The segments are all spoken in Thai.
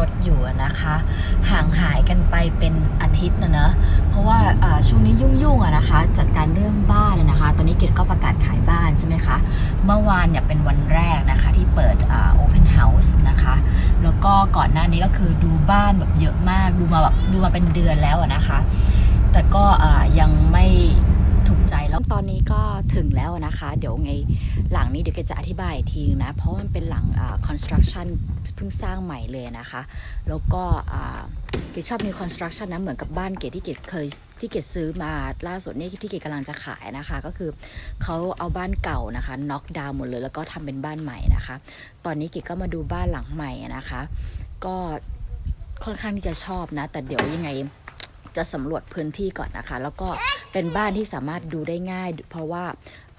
รถอยู่นะคะ ห่างหายกันไปเป็นอาทิตย์นะเนอะเพราะว่าช่วงนี้ยุ่งๆอะนะคะจัดการเรื่องบ้านนะคะ ตอนนี้เกดก็ประกาศขายบ้านใช่ไหมคะเมื่อวานเนี่ยเป็นวันแรกนะคะที่เปิดโอ่า open house นะคะแล้วก็ก่อนหน้านี้ก็คือดูบ้านแบบเยอะมากดูมาแบบดูมาเป็นเดือนแล้วนะคะ แต่ก็ยังไม่ ถูกใจแล้วตอนนี้ก็ถึงแล้วนะคะ เดี๋ยวไงหลังนี้เดี๋ยวเกจะอธิบายทีนึงนะ เพราะมันเป็นหลังอ่า construction เพิ่งสร้างใหม่เลยนะคะ แล้วก็อ่าเกดชอบมี construction นะเหมือนกับบ้านเกดที่เกดเคยที่เกดซื้อมาล่าสุดนี่ที่เกดกำลังจะขายนะคะ ก็คือเขาเอาบ้านเก่านะคะน็อกดาวหมดเลยแล้วก็ทำเป็นบ้านใหม่นะคะ ตอนนี้เกดก็มาดูบ้านหลังใหม่นะคะ ก็ค่อนข้างที่จะชอบนะ แต่เดี๋ยวยังไง จะสำรวจพื้นที่ก่อนนะคะ แล้วก็เป็นบ้านที่สามารถดูได้ง่าย เพราะว่า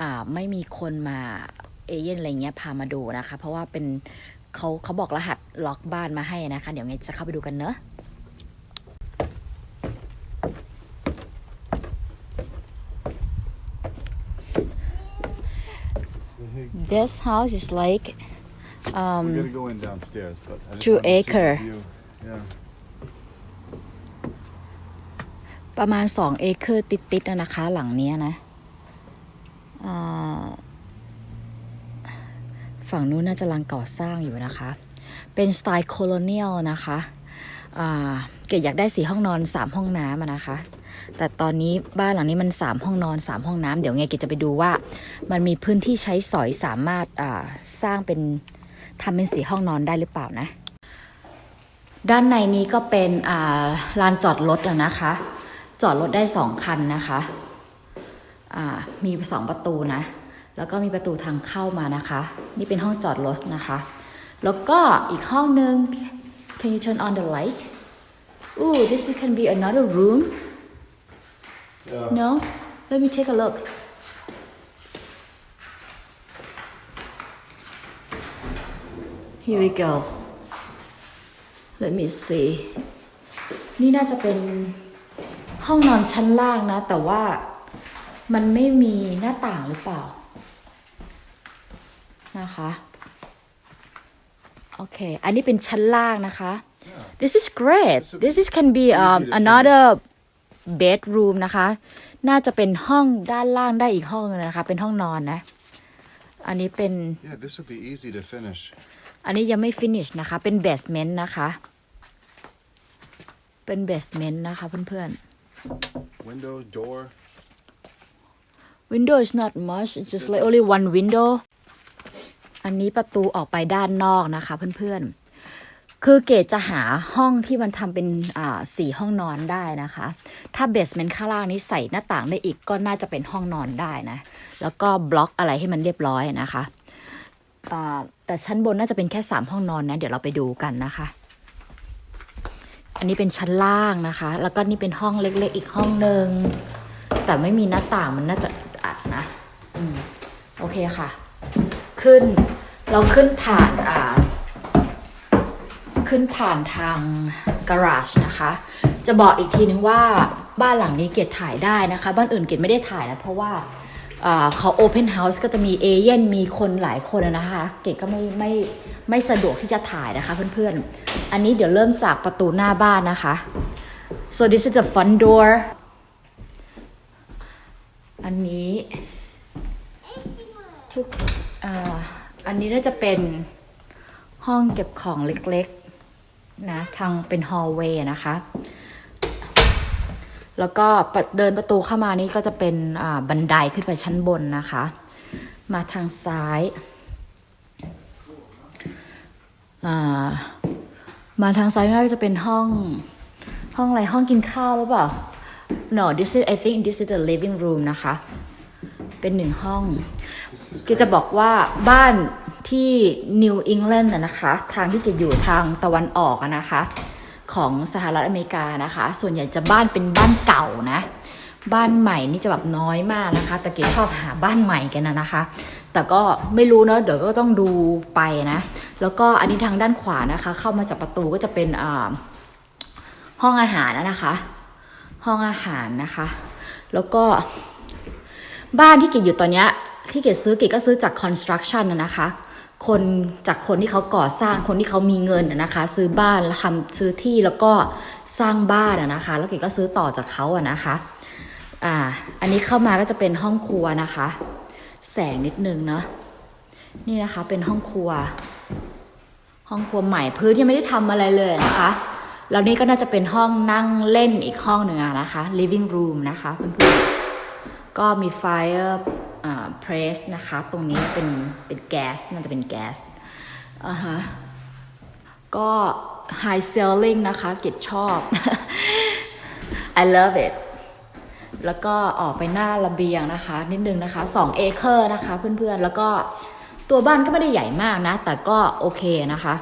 อ่าไม่มีคนมาเอเย่นอะไรเงี้ยพามาดูนะคะ เพราะว่าเป็นเขาเขาบอกรหัสล็อกบ้านมาให้นะคะ เดี๋ยวไงจะเข้าไปดูกันเนอะ This house is like We um gotta go in downstairs, but I just Two wanted to see the acre. view. Yeah. ประมาณสองเอเคอร์ติดๆนะนะคะ หลังเนี้ยนะฝั่งนู้นน่าจะรังก่อสร้างอยู่นะคะ เป็นสไตล์โคโลเนียลนะคะเกดอยากได้สี่ห้องนอนสามห้องน้ำนะคะ แต่ตอนนี้บ้านหลังนี้มันสามห้องนอนสามห้องน้ำเดี๋ยวไงเกดจะไปดูว่า มันมีพื้นที่ใช้สอยสามารถสร้างเป็นทำเป็นสี่ห้องนอนได้หรือเปล่านะ ด้านในนี้ก็เป็นลานจอดรถนะคะ จอดรถได้สองคันนะคะอ่ามีสองประตูนะ แล้วก็มีประตูทางเข้ามานะคะ นี่เป็นห้องจอดรถนะคะ แล้วก็อีกห้องหนึ่ง can you turn on the light Ooh this can be another room Yeah. no let me take a look here we go let me see นี่น่าจะเป็น ห้องนอนชั้นล่างนะ แต่ว่ามันไม่มีหน้าต่างหรือเปล่า นะคะ โอเค อันนี้เป็นชั้นล่างนะคะ this is great this is can be um, another bedroom นะคะ น่าจะเป็นห้องด้านล่างได้อีกห้องนึงนะคะ เป็นห้องนอนนะ อันนี้เป็น Yeah, this would be easy to finish. อันนี้ยังไม่ finish นะคะ เป็น basement นะคะ เป็น basement นะคะเพื่อน Window, door. ๆ window is not much it's just like only one window อันนี้ประตูออกไปด้านนอกนะคะเพื่อนๆ คือเกดจะหาห้องที่มันทำเป็นอ่าสี่ห้องนอนได้นะคะ ถ้าเบสเมนต์ข้างล่างนี้ใส่หน้าต่างได้อีกก็น่าจะเป็นห้องนอนได้นะ แล้วก็บล็อกอะไรให้มันเรียบร้อยนะคะอ่าแต่ชั้นบนน่าจะเป็นแค่สามห้องนอนนะ เดี๋ยวเราไปดูกันนะคะ อันนี้เป็นชั้นล่างนะคะ แล้วก็นี่เป็นห้องเล็ก ๆ อีกห้องหนึ่งแต่ไม่มีหน้าต่างมันน่าจะอึดอัดนะอืมโอเคค่ะ ขึ้นเราขึ้นผ่านอ่าขึ้นผ่านทางการาจนะคะ จะบอกอีกทีนึงว่าบ้านหลังนี้เกดถ่ายได้นะคะ บ้านอื่นเกดไม่ได้ถ่ายนะเพราะว่า เขาโอเพนเฮาส์ก็จะมีเอเย่นมีคนหลายคนนะคะ เกดก็ไม่ไม่ไม่สะดวกที่จะถ่ายนะคะเพื่อนๆ อันนี้เดี๋ยวเริ่มจากประตูหน้าบ้านนะคะ so this is the front door อันนี้ทุกอ,อันนี้น่าจะเป็นห้องเก็บของเล็กๆนะทางเป็นฮอลล์เวย์นะคะ แล้วก็เดินประตูเข้ามานี่ก็จะเป็นบันไดขึ้นไปชั้นบนนะคะ มาทางซ้ายามาทางซ้ายน่าจะเป็นห้อง ห้องอะไรห้องกินข้าวหรือเปล่า no this is I think this is the living room นะคะ เป็นหนึ่งห้องก็จะบอกว่าบ้านที่นิวอิงแลนด์นะคะ ทางที่เกดอยู่ทางตะวันออกนะคะ ของสหรัฐอเมริกานะคะ ส่วนใหญ่จะบ้านเป็นบ้านเก่านะ บ้านใหม่นี่จะแบบน้อยมากนะคะ แต่เกดชอบหาบ้านใหม่กันนะนะคะ แต่ก็ไม่รู้เนอะเดี๋ยวก็ต้องดูไปนะ แล้วก็อันนี้ทางด้านขวานะคะ เข้ามาจากประตูก็จะเป็นอ่าห้องอาหารนะคะ ห้องอาหารนะคะ แล้วก็บ้านที่เกดอยู่ตอนเนี้ยที่เกดซื้อเกดก็ซื้อจาก construction นนะคะ คนจากคนที่เขาก่อสร้างคนที่เขามีเงินนะคะ ซื้อบ้านแล้วทำซื้อที่แล้วก็สร้างบ้านนะคะ แล้วเก๋ก็ซื้อต่อจากเขาอะนะคะอ่าอันนี้เข้ามาก็จะเป็นห้องครัวนะคะ แสงนิดนึงเนาะนี่นะคะเป็นห้องครัว ห้องครัวใหม่พื้นยังไม่ได้ทำอะไรเลยนะคะแล้วนี่ก็น่าจะเป็นห้องนั่งเล่นอีกห้องหนึ่งอะนะคะ living room นะคะเพื่อนๆก็มี fire อ่า press นะคะ ตรงนี้เป็นเป็นแก๊สน่าจะเป็นแก๊สอ่าฮะก็ high ceiling นะคะ เกดชอบ I love it แล้วก็ออกไปหน้าระเบียงนะคะ นิดนึงนะคะ2เอเคอร์นะคะเพื่อนๆ แล้วก็ตัวบ้านก็ไม่ได้ใหญ่มากนะ แต่ก็โอเคนะคะ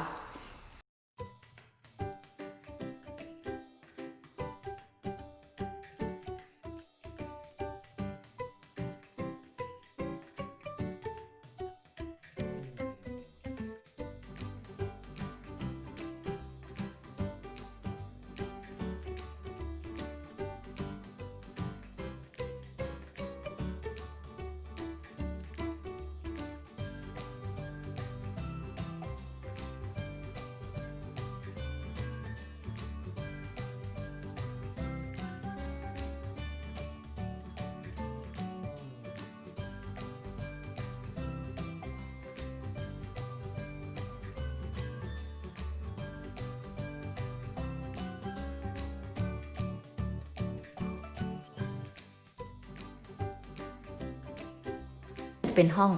จะเป็นห้อง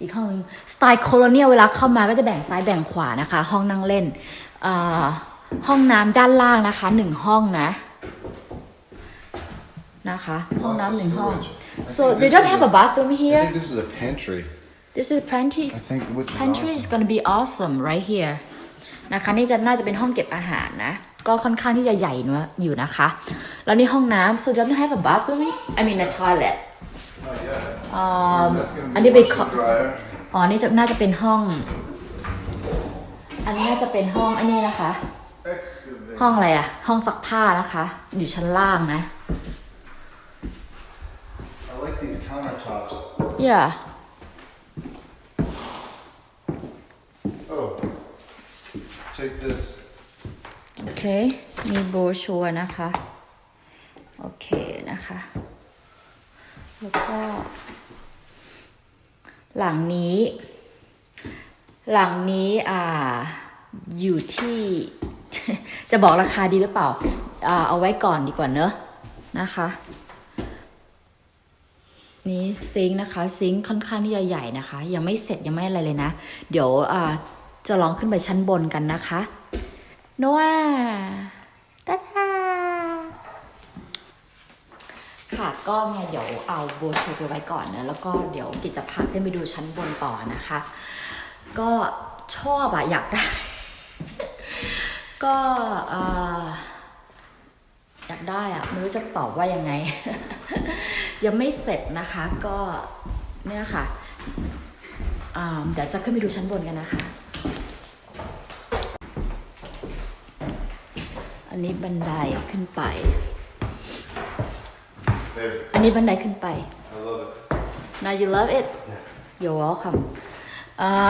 อีกห้องนึงสไตล์โคโลเนียลเวลาเข้ามาก็จะแบ่งซ้ายแบ่งขวานะคะ ห้องนั่งเล่นอ่าห้องน้ำด้านล่างนะคะหนึ่งห้องนะนะคะห้องน้ำหนึ่งห้อง so they don't have a bathroom I here think this is a pantry. this is pantry I think which is pantry awesome. is gonna be awesome right here นะคะนี่จะน่าจะเป็นห้องเก็บอาหารนะ ก็ค่อนข้างที่จะใหญ่เนอะอยู่นะคะ แล้วนี่ห้องน้ำ so they don't have a bathroom I mean a toilet Oh, yeah. อ่า That's gonna อัน be นี้เป็น washer dryer. อ๋อนี่จะน่าจะเป็นห้อง อันนี้น่าจะเป็นห้องอันนี้นะคะ Excavator. ห้องอะไรอะห้องซักผ้านะคะ อยู่ชั้นล่างนะ I like these countertops. yeah Oh. Check this. โอเค มีโบรชัวร์นะคะ โอเคนะคะ แล้วก็ หลังนี้ หลังนี้อ่าอยู่ที่จะบอกราคาดีหรือเปล่าอ่า เอาไว้ก่อนดีกว่าเนอะนะคะ นี้ซิงค์นะคะ ซิงค์ค่อนข้างที่จะใหญ่นะคะ ยังไม่เสร็จยังไม่อะไรเลยนะ เดี๋ยวอ่าจะลองขึ้นไปชั้นบนกันนะคะโนอาตาตา ค่ะก็ไงเดี๋ยวเอาโบชัวร์ไปไว้ก่อนนะแล้วก็เดี๋ยวกิจจะพาขึ้นไปดูชั้นบนต่อนะคะ ก็ชอบอะอยากได้ ก็อยากได้อะไม่รู้จะตอบว่ายังไง ยังไม่เสร็จนะคะก็เนี่ยค่ะเดี๋ยวจะขึ้นไปดูชั้นบนกันนะคะ อันนี้บันไดขึ้นไป อันนี้บันไดขึ้นไป I love it. Now you love it You're welcome อ่า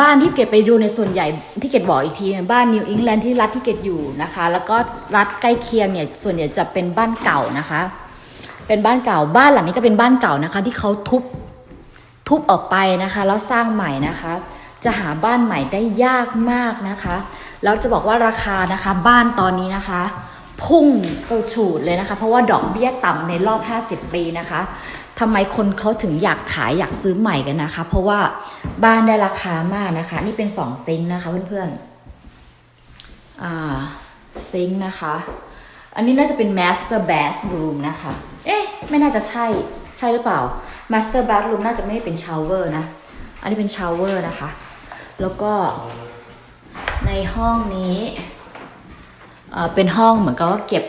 บ้านที่เกดไปดูในส่วนใหญ่ที่เกดบอกอีกทีเนี่ยบ้านนิวอิงแลนด์ที่รัฐที่เกดอยู่นะคะ แล้วก็รัฐใกล้เคียงเนี่ยส่วนใหญ่จะเป็นบ้านเก่านะคะ เป็นบ้านเก่าบ้านหลังนี้ก็เป็นบ้านเก่านะคะ ที่เขาทุบทุบออกไปนะคะ แล้วสร้างใหม่นะคะ จะหาบ้านใหม่ได้ยากมากนะคะ แล้วจะบอกว่าราคานะคะ บ้านตอนนี้นะคะ พุ่งกระฉูดเลยนะคะ เพราะว่าดอกเบี้ยต่ำในรอบ 50 ปีนะคะทำไมคนเขาถึงอยากขายอยากซื้อใหม่กันนะคะ เพราะว่าบ้านได้ราคามากนะคะ นี่เป็น2ซิงค์นะคะเพื่อนๆอ่าซิงค์นะคะ อันนี้น่าจะเป็น master bathroom นะคะ เอ๊ะ ไม่น่าจะใช่ใช่หรือเปล่า master bathroom น่าจะไม่ได้เป็น shower นะ อันนี้เป็น shower นะคะ แล้วก็ในห้องนี้ เอ่อเป็นห้องเหมือนกับว่าเก็บ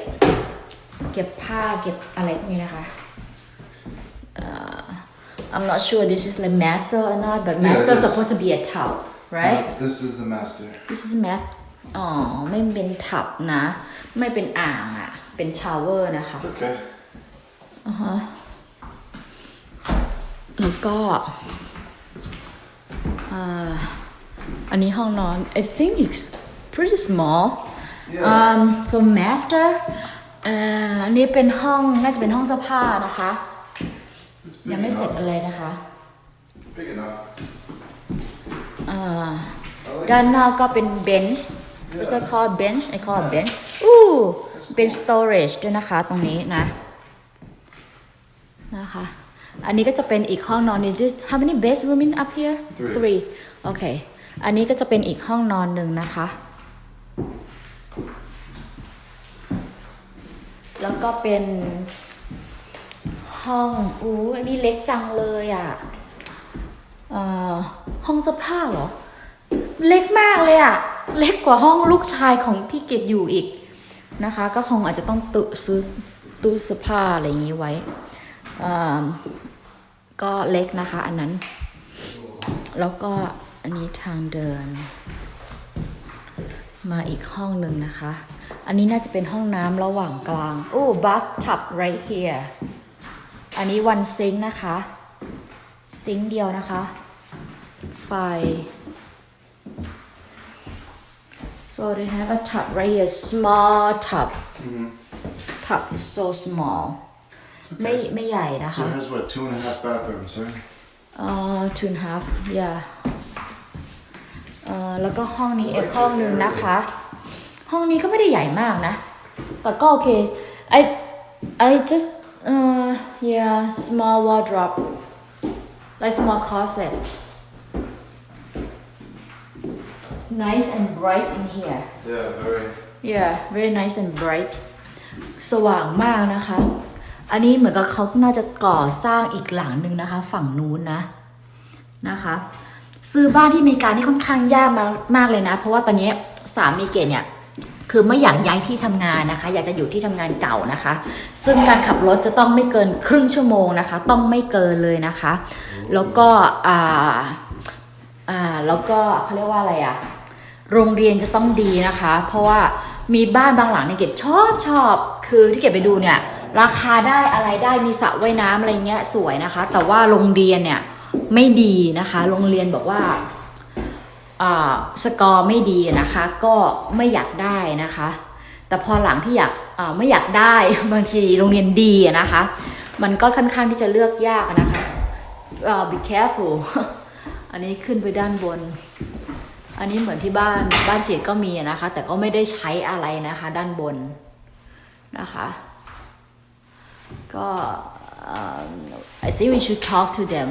เก็บผ้าเก็บอะไรพวกนี้นะคะเอ่อ I'm not sure this is like master or not but Yeah, master it is. supposed to be a tub right Uh, this is the master. This is math อ๋อไม่เป็นถับนะ ไม่เป็นอ่างอะเป็นชาวเวอร์นะคะ It's okay. อ่าฮะแล้วก็ออ่าอันนี้ห้องนอน I think it's pretty small Yeah. Um for master เอ่ออันนี้เป็นห้องน่าจะเป็นห้องเสื้อผ้านะคะ It's big ยังไม่เสร็จ enough. อะไรนะคะ Big enough. เอ่อ I like ด้านนอกก็เป็น bench what's that called bench I call it bench อู้เป็น storage ด้วยนะคะตรงนี้นะ นะคะ อันนี้ก็จะเป็นอีกห้องนอนนี้ This- how many bedroom in up here Three. three โอเคอันนี้ก็จะเป็นอีกห้องนอนหนึ่งนะคะ แล้วก็เป็นห้องอู้อันนี้เล็กจังเลยอะเอ่อห้องเสื้อผ้าเหรอ เล็กมากเลยอะ เล็กกว่าห้องลูกชายของที่เกดอยู่อีกนะคะ ก็คงอาจจะต้องตุซื้อตู้เสื้อผ้าอะไรอย่างนี้ไว้อ่าก็เล็กนะคะอันนั้น แล้วก็อันนี้ทางเดิน มาอีกห้องหนึ่งนะคะ อันนี้น่าจะเป็นห้องน้ำระหว่างกลางโอ้ bathtub right here อันนี้วันซิงค์นะคะ ซิงค์เดียวนะคะ ไฟ so they have a tub right here small tub Mhm. tub is so small ไม่ไม่ใหญ่นะ So คะ it has what, two and a half bathrooms, right? เอ่อ two and a half yeah เอ่อแล้วก็ห้องนี้อีกห้องหนึ่งนะคะ ห้องนี้ก็ไม่ได้ใหญ่มากนะ แต่ก็โอเค I I just uh yeah small wardrobe like small closet nice and bright in here Yeah, very. yeah very nice and bright สว่างมากนะคะ อันนี้เหมือนกับเขาน่าจะก่อสร้างอีกหลังหนึ่งนะคะ ฝั่งนู้นนะนะคะ ซื้อบ้านที่อเมริกานี่ค่อนข้างยากมากมากเลยนะ เพราะว่าตอนนี้สามีเกดเนี่ย คือไม่อยากย้ายที่ทำงานนะคะ อยากจะอยู่ที่ทำงานเก่านะคะ ซึ่งการขับรถจะต้องไม่เกินครึ่งชั่วโมงนะคะ ต้องไม่เกินเลยนะคะ แล้วก็อ่าอ่าแล้วก็เขาเรียกว่าอะไรอะโรงเรียนจะต้องดีนะคะ เพราะว่ามีบ้านบางหลังเนี่ยเกดชอบชอบคือที่เกดไปดูเนี่ย ราคาได้อะไรได้มีสระว่ายน้ำอะไรเงี้ยสวยนะคะ แต่ว่าโรงเรียนเนี่ยไม่ดีนะคะ โรงเรียนบอกว่า สกอร์ไม่ดีนะคะ ก็ไม่อยากได้นะคะ แต่พอหลังที่อยากไม่อยากได้บางทีโรงเรียนดีนะคะ มันก็ค่อนข้างที่จะเลือกยากนะคะอ่า be careful อันนี้ขึ้นไปด้านบน อันนี้เหมือนที่บ้านบ้านเกียรก็มีนะคะ แต่ก็ไม่ได้ใช้อะไรนะคะ ด้านบนนะคะ ก็ I think we should talk to them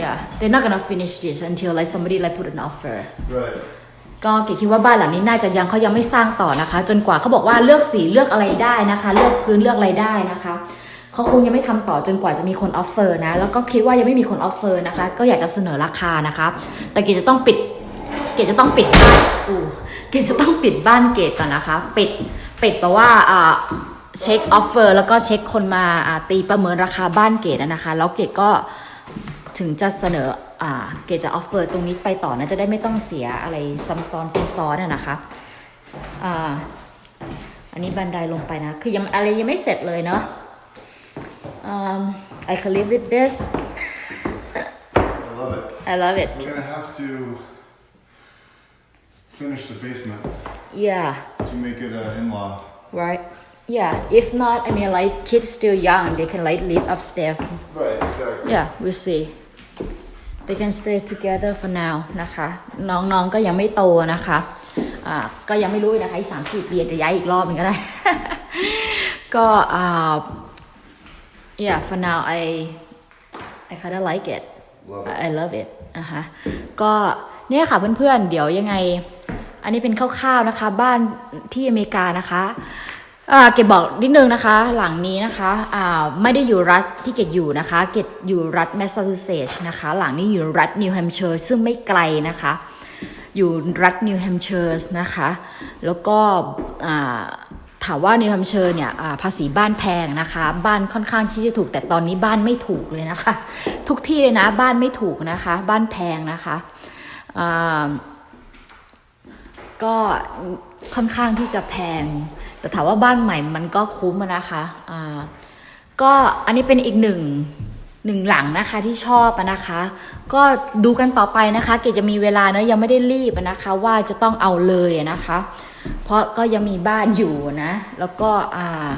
yeah they're not gonna finish this until like somebody like put an offer Right. ก็เก๋คิดว่าบ้านหลังนี้น่าจะยังเขายังไม่สร้างต่อนะคะ จนกว่าเขาบอกว่าเลือกสีเลือกอะไรได้นะคะ เลือกพื้นเลือกอะไรได้นะคะเขาคงยังไม่ทำต่อจนกว่าจะมีคนออฟเฟอร์นะ แล้วก็คิดว่ายังไม่มีคนออฟเฟอร์นะคะ ก็อยากจะเสนอราคานะคะ แต่เกดจะต้องปิด เกดจะต้องปิดบ้านอูเกดจะต้องปิดบ้านเกดก่อนนะคะ ปิดปิดแปลว่าอ่าเช็คออฟเฟอร์แล้วก็เช็คคนมาอ่าตีประเมินราคาบ้านเกดอะนะคะ แล้วเกดก็ ถึงจะเสนออ่าเกดจะออฟเฟอร์ตรงนี้ไปต่อนะ จะได้ไม่ต้องเสียอะไรซ้ำซ้อนซ้ำซ้อนอะนะคะอ่าอันนี้บันไดลงไปนะ คือยังอะไรยังไม่เสร็จเลยเนาะ um, I can live with this I love it. I love it We're gonna have to finish the basement yeah to make it an in-law. right yeah if not I mean like kids still young they can like live upstairs Right, exactly. yeah we'll see they can stay together for now นะคะ น้องๆก็ยังไม่โตนะคะอ่าก็ยังไม่รู้นะคะอีกสามสี่ปีอาจจะย้ายอีกรอบหนึงก็ได้ ก็อ่า yeah for now I I kind of like it Love it. I love it นะคะก็เนี่ยค่ะเพื่อนๆ เดี๋ยวยังไง อันนี้เป็นคร่าวๆนะคะ บ้านที่อเมริกานะคะอ่า เกดบอกนิดนึงนะคะ หลังนี้นะคะไม่ได้อยู่รัฐที่เกดอยู่นะคะ เกดอยู่รัฐแมสซาชูเซตส์นะคะ หลังนี้อยู่รัฐนิวแฮมเชอร์ซึ่งไม่ไกลนะคะ อยู่รัฐนิวแฮมเชอร์นะคะ แล้วก็ถามว่านิวแฮมเชอร์เนี่ยภาษีบ้านแพงนะคะ บ้านค่อนข้างที่จะถูก แต่ตอนนี้บ้านไม่ถูกเลยนะคะ ทุกที่เลยนะบ้านไม่ถูกนะคะ บ้านแพงนะคะก็ค่อนข้างที่จะแพง แต่ถามว่าบ้านใหม่มันก็คุ้มนะคะอ่าก็อันนี้เป็นอีกหนึ่งหนึ่งหลังนะคะที่ชอบนะคะ ก็ดูกันต่อไปนะคะ เกดจะมีเวลาเนอะยังไม่ได้รีบนะคะ ว่าจะต้องเอาเลยนะคะ เพราะก็ยังมีบ้านอยู่นะ แล้วก็อ่า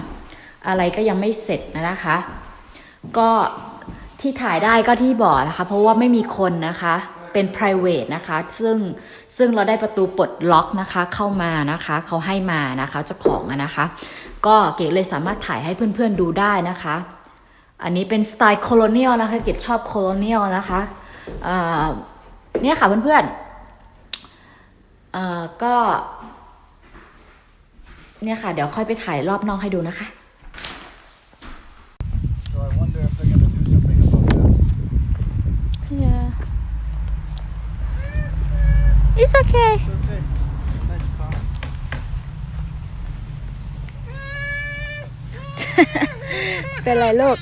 อะไรก็ยังไม่เสร็จนะคะ ก็ที่ถ่ายได้ก็ที่บ่อนะคะ เพราะว่าไม่มีคนนะคะ เป็น private นะคะ ซึ่งซึ่งเราได้ประตูปลดล็อกนะคะเข้ามานะคะเขาให้มานะคะเจ้าของนะคะ ก็เก๋เลยสามารถถ่ายให้เพื่อนๆดูได้นะคะ อันนี้เป็นสไตล์โคโลเนียลนะคะเก๋ชอบโคโลเนียลนะคะอ่าเนี่ยค่ะเพื่อนๆอ่าก็เนี่ยค่ะ เดี๋ยวค่อยไปถ่ายรอบนอกให้ดูนะคะ So I wonder if they're gonna do something about that. Yeah. It's okay. Okay. Nice car. เป็นไรลูก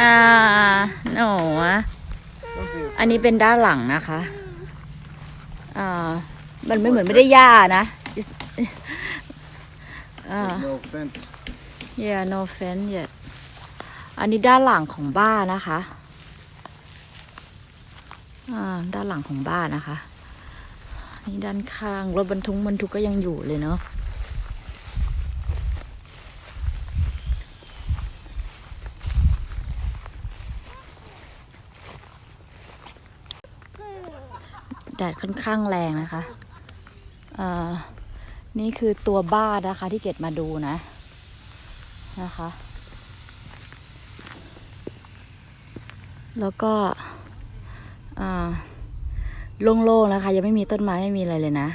อ่า หนูอะอันนี้เป็นด้านหลังนะคะ อ่า มันไม่เหมือนไม่ได้ย่านะ It's- อ่า No fence. yeah no fence yet อันนี้ด้านหลังของบ้านนะคะ อ่า ด้านหลังของบ้านนะคะ นี่ด้านข้างรถบรรทุกบรรทุกก็ยังอยู่เลยเนาะแดดค่อนข้างแรงนะคะเอ่อนี่คือตัวบ้านนะคะ ที่เกดมาดูนะ นะคะ แล้วก็อ่า โล่งๆนะคะ ยังไม่มีต้นไม้ไม่มีอะไรเลยนะ